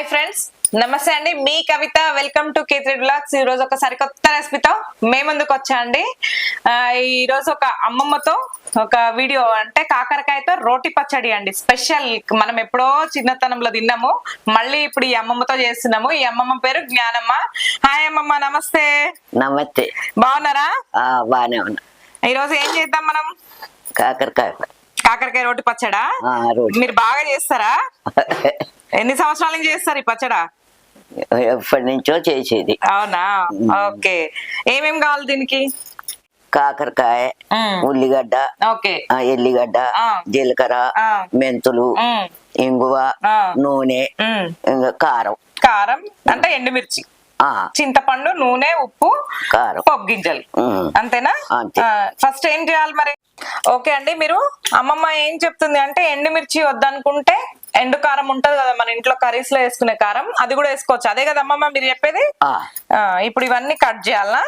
Hi friends నమస్తే అండి. మీ Kavitha welcome to Kethri blogs ఈ రోజు ఒక సరికొత్త రెసిపీతో మేము ముందుకు వచ్చా అండి. ఈ రోజు ఒక అమ్మమ్మతో ఒక వీడియో అంటే కాకరకాయతో రోటి పచ్చడి అండి. స్పెషల్ మనం ఎప్పుడో చిన్నతనంలో తిన్నాము. మళ్ళీ ఇప్పుడు ఈ అమ్మమ్మతో చేస్తున్నాము. ఈ అమ్మమ్మ పేరు జ్ఞానమ్మ. హాయ్ అమ్మమ్మ. నమస్తే నమస్తే బాగున్నారా? బానే ఉన్నా. ఈ రోజు ఏం చేద్దాం మనం? కాకరకాయ. కాకరకాయ రోటి పచ్చడా. మీరు బాగా చేస్తారా ఎన్ని సంవత్సరాల నుంచి చేస్తారు ఈ పచ్చడా ఎప్పటి నుంచో చేసేది అవునా ఓకే ఏమేం కావాలి దీనికి కాకరకాయ. ఉల్లిగడ్డ ఎల్లిగడ్డ. జీలకర్ర. మెంతులు. ఇంగువ. నూనె కారం కారం అంటే ఎండుమిర్చి చింతపండు నూనె ఉప్పు పప్పు గింజలు. అంతేనా? అంతే. ఫస్ట్ ఏం చేయాలి మరి? ఓకే అండి మీరు అమ్మమ్మ ఏం చెప్తుంది అంటే ఎండుమిర్చి వద్దనుకుంటే ఎండు కారం ఉంటది కదా మన ఇంట్లో కర్రీస్లో వేసుకునే కారం అది కూడా వేసుకోవచ్చు. అదే కదా అమ్మమ్మ మీరు చెప్పేది? ఇప్పుడు ఇవన్నీ కట్ చేయాలా?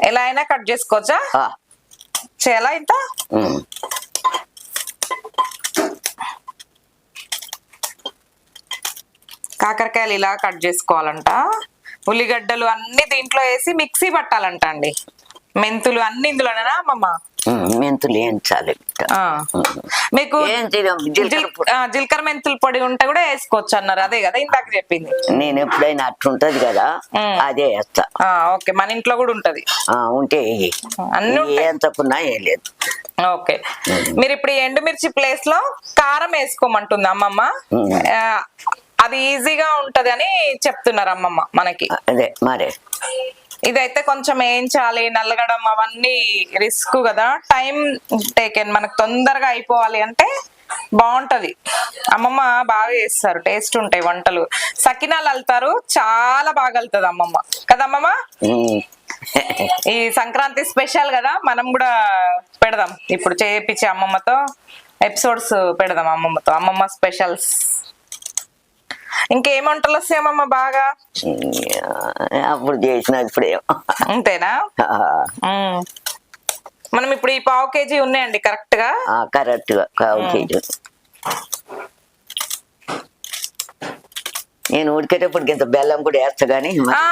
ఎలా అయినా కట్ చేసుకోవచ్చా. చేయాలా ఇంత? కాకరకాయలు ఇలా కట్ చేసుకోవాలంట. ఉల్లిగడ్డలు అన్ని దీంట్లో వేసి మిక్సీ పట్టాలంట అండి. మెంతులు అన్ని ఇందులోనేనా అమ్మమ్మ? మ్మ్. మెంతులు వేయించాలి. మీకు జీలకర్ర మెంతుల పొడి ఉంటే కూడా వేసుకోవచ్చు అన్నారు. అదే కదా ఇందాక చెప్పింది. నేను ఎప్పుడైనా అట్లుంటది కదా. అదే వేస్తా. ఆ, ఓకే. మన ఇంట్లో కూడా ఉంటది. ఆ, ఉంటే. అన్ని ఉంటాయి. ఏం తప్పున్నా ఏం లేదు. ఓకే. మీరు ఇప్పుడు ఎండుమిర్చి ప్లేస్లో కారం వేసుకోమంటుంది అమ్మమ్మ. అది ఈజీగా ఉంటది అని చెప్తున్నారు అమ్మమ్మ మనకి. అదే మరే. ఇదైతే కొంచెం వేయించాలి నల్లగడం అవన్నీ రిస్క్ కదా. టైం టేకెన్ మనకు తొందరగా అయిపోవాలి అంటే బాగుంటది అమ్మమ్మ బాగా చేస్తారు టేస్ట్ ఉంటాయి వంటలు. సకినాలు అల్తారు చాలా బాగా అల్తది అమ్మమ్మ. కదా అమ్మమ్మ? మ్మ్. ఈ సంక్రాంతి స్పెషల్ కదా మనం కూడా పెడదాం. ఇప్పుడు చేపించి అమ్మమ్మతో ఎపిసోడ్స్ పెడదాం అమ్మమ్మతో అమ్మమ్మ స్పెషల్స్. ఇంకేం వంటలు బాగా? అప్పుడు చేసినది ఇప్పుడేం. అంతేనా. మనం ఇప్పుడు ఈ పావు కేజీ ఉన్నాయండి కరెక్ట్గా కరెక్ట్గా కావు కేజీ. నేను ఉడికేటప్పుడు ఇంత బెల్లం కూడా వేస్తా గానీ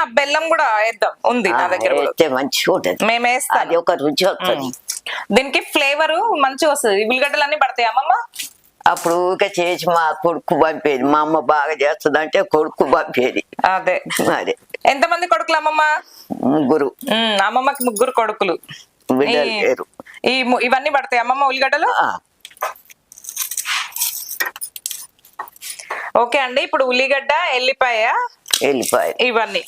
బెల్లం కూడా వేద్దాం. ఉంది నా దగ్గర మంచిగా ఉంటది. మేము వేస్తాం అది ఒక రుచి వస్తుంది. దీనికి ఫ్లేవర్ మంచిగా వస్తుంది. ఉల్లిగడ్డలు అన్ని పడతాయి అమ్మమ్మ? అప్పుడు ఊరికే చేసి మా కొడుకు పంపేది. మా అమ్మ బాగా చేస్తుంది అంటే కొడుకు పంపేది. అదే. మరి. ఎంతమంది కొడుకులు అమ్మమ్మ ముగ్గురు. మ్మ్, అమ్మమ్మకి ముగ్గురు కొడుకులు. లేరు. ఈ ఇవన్నీ పడతాయి అమ్మమ్మ ఉల్లిగడ్డలు? ఓకే అండి ఇప్పుడు ఉల్లిగడ్డ ఎల్లిపాయ వెళ్ళిపోయి ఇవన్నీ.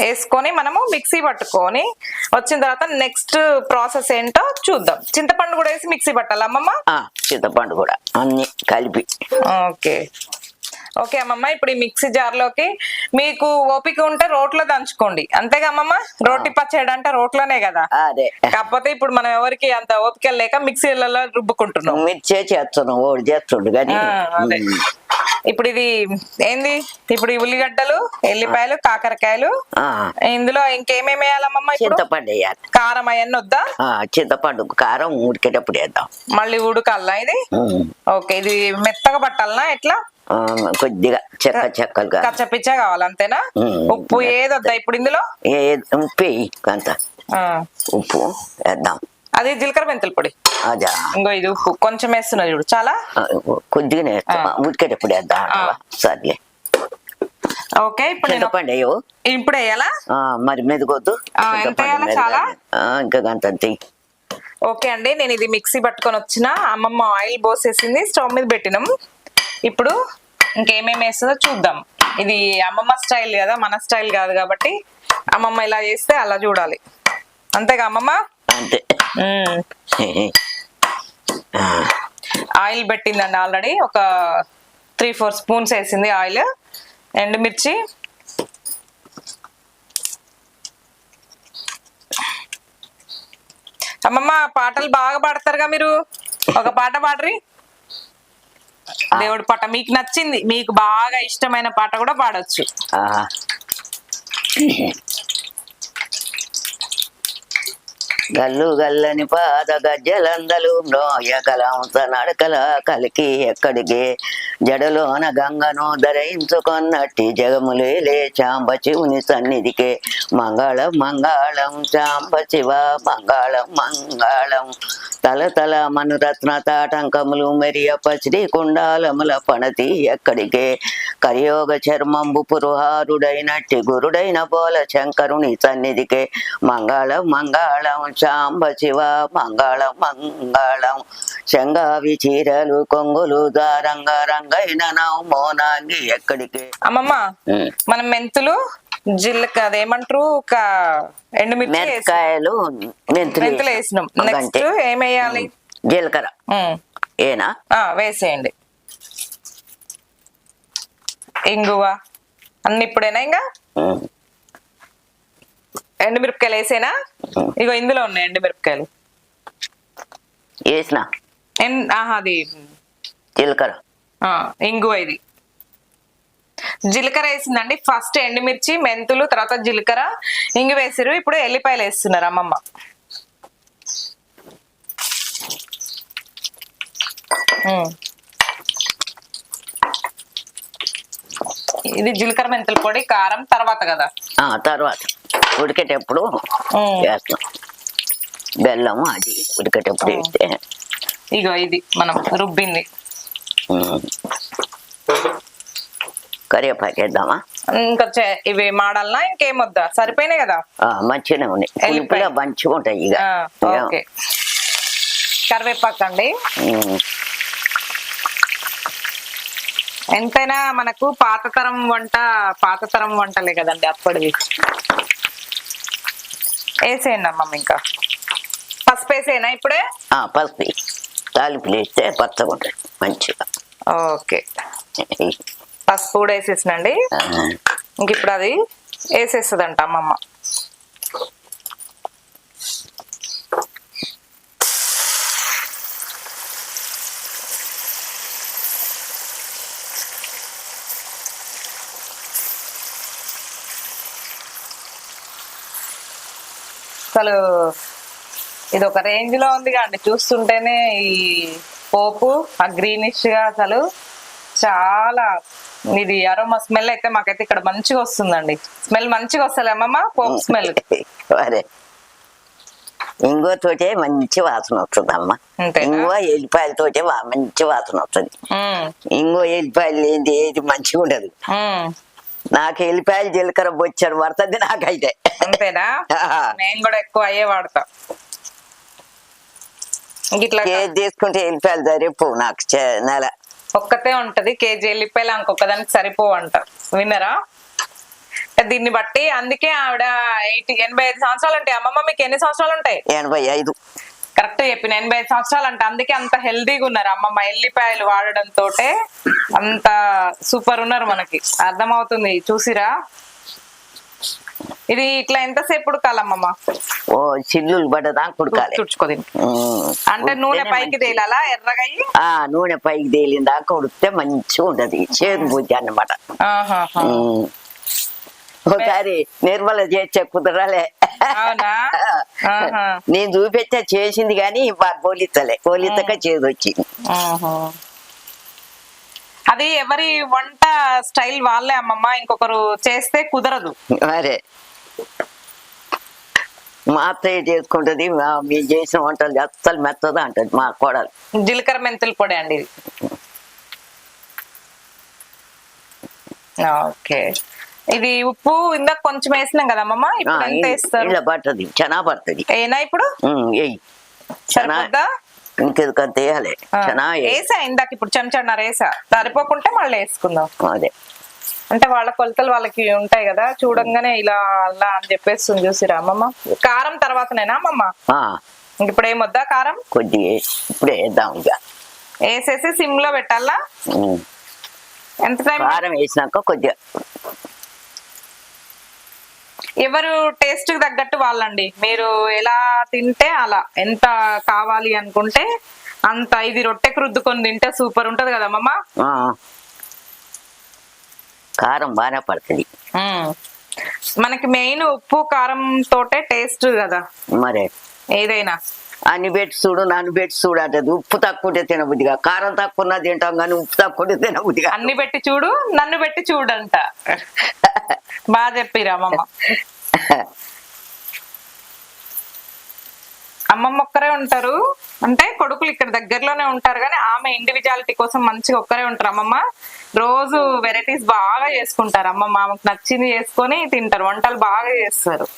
వేసుకొని మనము మిక్సీ పట్టుకొని వచ్చిన తర్వాత నెక్స్ట్ ప్రాసెస్ ఏంటో చూద్దాం. చింతపండు కూడా వేసి మిక్సీ పట్టాలి అమ్మమ్మ? ఆ, చింతపండు కూడా అన్ని కలిపి. ఓకే. ఓకే అమ్మమ్మ ఇప్పుడు ఈ మిక్సీ జార్లోకి మీకు ఓపిక ఉంటే రోట్లో దంచుకోండి. అంతేగా అమ్మమ్మ? రోటి పచ్చడి అంటే రోట్లోనే కదా? అదే. కాకపోతే ఇప్పుడు మనం ఎవరికి అంత ఓపిక లేక మిక్సీలలో రుబ్బుకుంటున్నాం. మిర్చే చేస్తున్నాం ఓడి చేస్తుండు కానీ. ఇప్పుడు ఇది ఏంది? ఇప్పుడు ఈ ఉల్లిగడ్డలు ఎల్లిపాయలు కాకరకాయలు ఇందులో ఇంకేమేమి వేయాలమ్మమ్మ చింతపండు వేయాలి. కారం అవన్నీ వద్దా? చింతపండు కారం ఉడికేటప్పుడు వేద్దాం. మళ్ళీ ఉడకల్లా ఇది. ఓకే ఇది మెత్తగా పట్టాలనా? ఎట్లా? కొద్దిగా చెక్క చెక్కలుగా. కచ్చపిచ్చా కావాలి అంతేనా. ఉప్పు ఏదొద్దా ఇప్పుడు ఇందులో? ఏ ఉప్పు ఆ, ఉప్పు వేద్దాం. అది జీలకర్ర మెంతుల పొడి. అదా. ఇంకో ఇది ఉప్పు. కొంచెం వేస్తున్నా చూడు. చాలా? కొద్దిగానే ఉడికేటప్పుడు వేద్దాం. సర్లే. ఓకే ఇప్పుడు చింతపండు వేయవు ఇప్పుడు వేయాలా? మరి మెదగొద్దు. చాలా? ఇంకా గంత అంతే. ఓకే అండి నేను ఇది మిక్సీ పట్టుకొని వచ్చిన. అమ్మమ్మ ఆయిల్ పోసేసింది. స్టవ్ మీద పెట్టినాం. ఇప్పుడు ఇంకేమేమి వేస్తుందో చూద్దాం. ఇది అమ్మమ్మ స్టైల్ కదా మన స్టైల్ కాదు కాబట్టి అమ్మమ్మ ఇలా చేస్తే అలా చూడాలి. అంతేగా అమ్మమ్మ? అంతే. ఆయిల్ పెట్టిందండి ఆల్రెడీ. ఒక త్రీ ఫోర్ స్పూన్స్ వేసింది ఆయిల్. ఎండుమిర్చి అమ్మమ్మ పాటలు బాగా పాడతారుగా మీరు? ఒక పాట పాడరి. దేవుడి పాట మీకు నచ్చింది మీకు బాగా ఇష్టమైన పాట కూడా పాడొచ్చు. గల్లు గల్లని పాద గజ్జలందలు నోయకలంత నడకల కలికి ఎక్కడికి? జడలోన గంగను ధరించుకొన్నట్టి జగములే లే చాంబ శివుని సన్నిధికే. మంగళం మంగళం చాంబ శివ మంగళం మంగళం తల తల మనురత్న తాటంకములు మెరియప్ప శ్రీకుండాలముల పణతి ఎక్కడికే? కరియోగ చర్మంబు పురుహారుడైనట్టి గురుడైన బోల శంకరుని సన్నిధికే. మంగళం మంగళం శాంబ శివ మంగళం మంగళం. శంగావి చీరలు కొంగులు దారంగ రంగైన మోనాంగి ఎక్కడికే? అమ్మమ్మ. మనం మెంతులు జిల్లక అదేమంటారు? ఒక మిరపకాయలు మెంతులు వేసినాం నెక్స్ట్. ఏమేయాలి జీలకర్ర. ఏనా? వేసేయండి. ఇంగువ. అన్ని ఇప్పుడేనా ఇంకా ఉమ్. ఎండుమిరపకాయలు వేసేనా? ఇగో ఇందులో ఉన్నాయి ఎండుమిరపకాయలు. వేసిన? ఆహా, అది జీలకర్ర. ఇంగువ ఇది. జీలకర్ర వేసిందండి. ఫస్ట్ ఎండుమిర్చి మెంతులు తర్వాత జీలకర్ర. ఇంగు వేసిరు ఇప్పుడు ఎల్లిపాయలు వేస్తున్నారు అమ్మమ్మ. ఇది జీలకర్ర మెంతుల పొడి కారం తర్వాత కదా? తర్వాత. ఉడికేటప్పుడు. వేస్తాం. బెల్లం అది ఉడికేటప్పుడు వేస్తే. ఇగో ఇది మనం రుబ్బింది. కరివేపాకు వేద్దామా ఇంకా ఇవి మాడాలనా? ఇంకేం వద్దా? సరిపోయినాయి కదా? మంచిగానే ఉన్నాయి. ఎల్లిపాయ. మంచిగా ఉంటాయి ఇక. కరివేపాకు అండి. ఎంతైనా మనకు పాతతరం వంట పాతతరం వంటలే కదండి అప్పటివి. వేసేయండి అమ్మమ్మ ఇంకా. పసుపు వేసేనా ఇప్పుడే? పసుపు. తాలింపులు వేస్తే పచ్చగా ఉంటుంది మంచిగా. ఓకే. పసుపు కూడా వేసేసినండి. ఇంక ఇప్పుడు అది వేసేస్తుందంట అమ్మమ్మ. అసలు ఇది ఒక రేంజ్లో ఉంది కాండి చూస్తుంటేనే ఈ పోపు ఆ గ్రీనిష్గా అసలు చాలా ఇది అరోమా స్మెల్ అయితే మాకైతే ఇక్కడ మంచిగా వస్తుందండి. స్మెల్ మంచిగా వస్తుంది అమ్మమ్మ? పోపు స్మెల్ అరే ఇంగో తోటే మంచి వాసన వస్తుంది అమ్మ. అంతేనా? ఇంగో ఎల్లిపాయలతోటే మంచి వాసన వస్తుంది. ఉమ్, ఇంగో ఎల్లిపాయలు లేనిది ఏది మంచిగా ఉండదు. నాకు ఎల్లిపాయలు జీలకర్ర బొచ్చాడు పడుతుంది నాకైతే. అంతేనా? నేను కూడా ఎక్కువ అయ్యే వాడతా. ఇట్లా తీసుకుంటే ఎల్లిపాయలు సరిపోవు నాకు నెల. ఒక్కతే ఉంటది. కేజీ వెళ్ళిపోయి ఇంకొకదానికి సరిపోవు అంట. విన్నరా? దీన్ని బట్టి అందుకే ఆవిడ ఎయిటీ ఎనభై ఐదు సంవత్సరాలు ఉంటాయి అమ్మమ్మ మీకు ఎన్ని సంవత్సరాలు ఉంటాయి ఎనభై ఐదు. కరెక్ట్ చెప్పిన ఎనభై ఐదు సంవత్సరాలు అంటే అందుకే అంత హెల్దీగా ఉన్నారు అమ్మమ్మ. ఎల్లిపాయలు వాడడం తోటే అంత సూపర్ ఉన్నారు మనకి. అర్థమవుతుంది. చూసిరా? ఇది ఇట్లా ఎంతసేపు ఉడకాలమ్మమ్మ? ఓ చిల్లులు పడ్డదా దీన్ని. అంటే నూనె పైకి తేలాలా ఎర్రగా? ఆ నూనె పైకి తేలిన దాకా ఉడికితే మంచిగా ఉంటది. చేదు బుద్ధి అన్నమాట. ఒకసారి నిర్మల చేసే కుదరలే. నేను చూపెట్టే చేసింది కానీ పోలిస్తలే పోలిస్తక చేదు వచ్చింది. అది ఎవరి వంట స్టైల్ వాళ్ళే అమ్మమ్మ. ఇంకొకరు చేస్తే కుదరదు. మరే మా అత్తయ్య చేసుకుంటది మా- మేము చేసిన వంటలు అస్సలు మెత్తదా అంటది మా కోడలు. జీలకర్ర మెంతుల పొడి అండి ఇది. ఓకే. ఇది ఉప్పు ఇందాక కొంచెం వేసినాం కదా అమ్మమ్మ? ఇప్పుడు ఎంత వేస్తారు? ఇలా పడుతుంది చనా పడుతుంది. ఏనా ఇప్పుడు? ఎయ్యి చనా ఇంకెందుకంత వేయాలి. చనా. వేసా ఇందాక ఇప్పుడు చెంచాన్నర వేసా. సరిపోకుంటే మళ్ళీ వేసుకుందాం. అదే. అంటే వాళ్ళ కొలతలు వాళ్ళకి ఉంటాయి కదా చూడంగానే ఇలా అలా అని చెప్పేసి చూసిరా అమ్మమ్మ. కారం తర్వాతనేనా అమ్మమ్మ? ఇప్పుడు ఏమొద్దా కారం? కొద్దిగా ఇప్పుడే వేద్దాం ఇక. వేసేసి సిమ్లో పెట్టాలా. ఎంత టైం కారం వేసినాక కొద్దిగా. ఎవరు టేస్ట్కి తగ్గట్టు వాళ్ళండి. మీరు ఎలా తింటే అలా. ఎంత కావాలి అనుకుంటే అంత. ఇది రొట్టెకి రుద్దుకొని తింటే సూపర్ ఉంటది కదా అమ్మమ్మ. కారం బాగానే పడుతుంది. మనకి మెయిన్ ఉప్పు కారం తోటే టేస్ట్ కదా. మరి. ఏదైనా. అన్ని పెట్టి చూడు నన్ను పెట్టి చూడు అంటది. ఉప్పు తక్కువ ఉంటే తినబుద్దిగా కారం తక్కువ ఉన్నా తింటాం కానీ ఉప్పు తక్కువ ఉంటే తినబుద్దిగా అన్ని పెట్టి చూడు నన్ను పెట్టి చూడంట. బాగా చెప్పిరు అమ్మమ్మ. అమ్మమ్మ ఒక్కరే ఉంటారు. అంటే కొడుకులు ఇక్కడ దగ్గరలోనే ఉంటారు కానీ ఆమె ఇండివిజువాలిటీ కోసం మంచిగా ఒక్కరే ఉంటారు అమ్మమ్మ. రోజు వెరైటీస్ బాగా చేసుకుంటారు. అమ్మమ్మ ఆమెకు నచ్చింది చేసుకొని తింటారు. వంటలు బాగా చేస్తారు.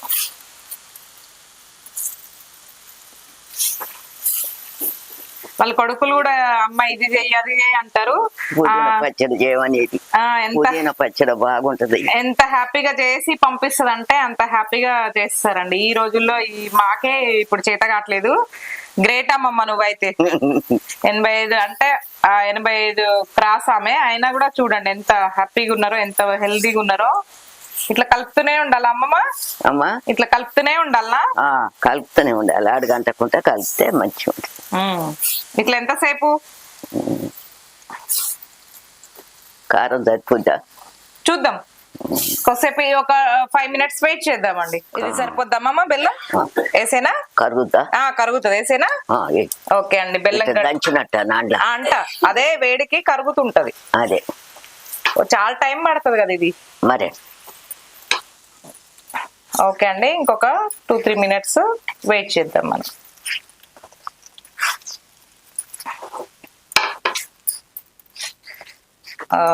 వాళ్ళ కొడుకులు కూడా అమ్మ ఇది చెయ్యి అది చెయ్యి అంటారు. పచ్చడి చేయమనేది. పుదీనా పచ్చడి బాగుంటది. ఎంత హ్యాపీగా చేసి పంపిస్తుంది అంటే అంత హ్యాపీగా చేస్తారండి. ఈ రోజుల్లో ఈ మాకే ఇప్పుడు చేత కావట్లేదు. గ్రేట్ అమ్మమ్మ నువ్వైతే. ఎనభై ఐదు అంటే ఆ ఎనభై ఐదు క్రాస్ ఆమె. అయినా కూడా చూడండి ఎంత హ్యాపీగా ఉన్నారో ఎంత హెల్దీగా ఉన్నారో. ఇట్లా కలుపుతూనే ఉండాలి అమ్మమ్మ? అమ్మా. ఇట్లా కలుపుతూనే ఉండాలా? కలుపుతూనే ఉండాలి. అడగంటకుంటే కలిపితే మంచిగా ఉంటుంది ఉమ్. ఇట్లా ఎంతసేపు? కారం సరిపోద్దా? చూద్దాం. కొద్దిసేపు ఒక ఫైవ్ మినిట్స్ వెయిట్ చేద్దామండి. ఇది సరిపోద్దామమ్మ బెల్లం? వేసేనా? కరుగుద్దా? ఆ కరుగుతుంది. వేసేనా. ఓకే అండి. బెల్లం దంచినట్ట అంట. అదే వేడికి కరుగుతుంటది. అదే. చాలా టైం పడుతుంది కదా ఇది. మరే. ఓకే అండి. ఇంకొక టూ త్రీ మినిట్స్ వెయిట్ చేద్దాం మనం.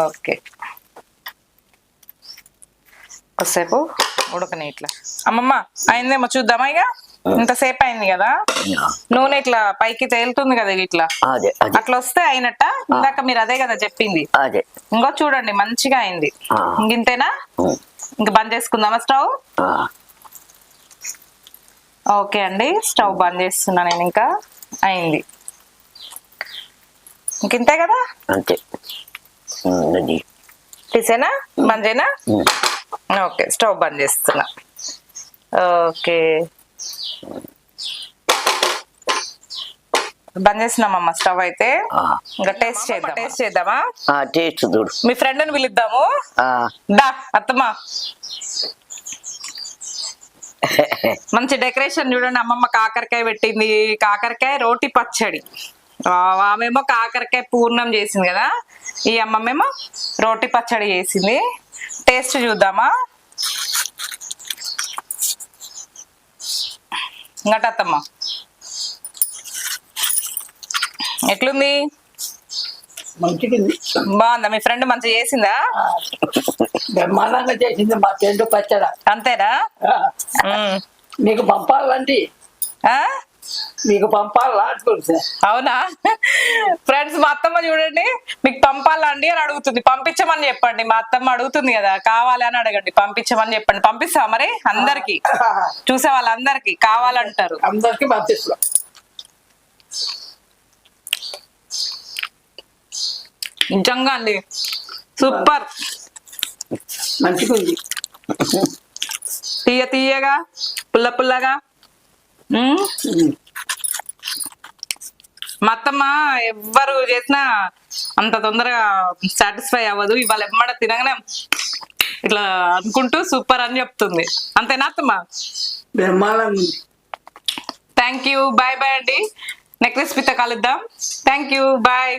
ఓకే. కొద్దిసేపు ఉడకని ఇట్లా. అమ్మమ్మ అయిందేమో చూద్దామా ఇక? ఇంతసేపు అయింది కదా? నూనె ఇట్లా పైకి తేలుతుంది కదా ఇట్లా? అట్లా వస్తే అయినట్ట? ఇందాక మీరు అదే కదా చెప్పింది. ఇంకో చూడండి మంచిగా అయింది. ఆ. ఇంక బంద్ చేసుకుందామా స్టవ్? ఓకే అండి స్టవ్ బంద్ చేస్తున్నా నేను ఇంకా. అయింది. ఇంకింతే కదా? అంతే. అది తీసేనా బంద్ చేయనా. ఓకే స్టవ్ బంద్ చేస్తున్నా. ఓకే. బంద్ చేస్తున్నామమ్మ స్టవ్ అయితే. ఇంకా టేస్ట్ చేద్దాం టేస్ట్ చేద్దామా? ఆ, టేస్ట్ చూడు. మీ ఫ్రెండ్ని పిలుద్దాము. ఆ, దా అత్తమ్మా. మంచి డెకరేషన్ చూడండి అమ్మమ్మ కాకరకాయ పెట్టింది. కాకరకాయ రోటి పచ్చడి. ఆ, ఆమెమో కాకరకాయ పూర్ణం చేసింది కదా. ఈ అమ్మమ్మేమో రోటి పచ్చడి చేసింది. టేస్ట్ చూద్దామా? ఇంకట అత్తమ్మ ఎట్లుంది? బాగుందా? మీ ఫ్రెండ్ మంచిగా చేసిందా? బ్రహ్మాండంగా చేసింది మా ఫ్రెండ్ పచ్చడ. అంతేనా. మీకు పంపాలండి? మీకు పంపాలా అవునా? ఫ్రెండ్స్ మా అత్తమ్మ చూడండి మీకు పంపాలండి అని అడుగుతుంది. పంపించమని చెప్పండి. మా అత్తమ్మ అడుగుతుంది కదా కావాలి అని అడగండి. పంపించమని చెప్పండి. పంపిస్తా మరి? అందరికి. చూసే వాళ్ళందరికి. కావాలంటారు. అందరికి పంపిస్తాం. నిజంగా అండి. సూపర్. మంచిగా ఉంది తీయ తీయగా పుల్ల పుల్లగా. మ్మ్. ఉమ్. మా అత్తమ్మ ఎవ్వరు చేసినా అంత తొందరగా సాటిస్ఫై అవ్వదు. ఇవాళ ఎమ్మడ తినగానే ఇట్లా అనుకుంటూ సూపర్ అని చెప్తుంది. అంతేనా అత్తమ్మ? Thank you. బాయ్ బాయ్ అండి. నెక్స్ట్ రెసిపీతో కలుద్దాం. Thank you. బాయ్.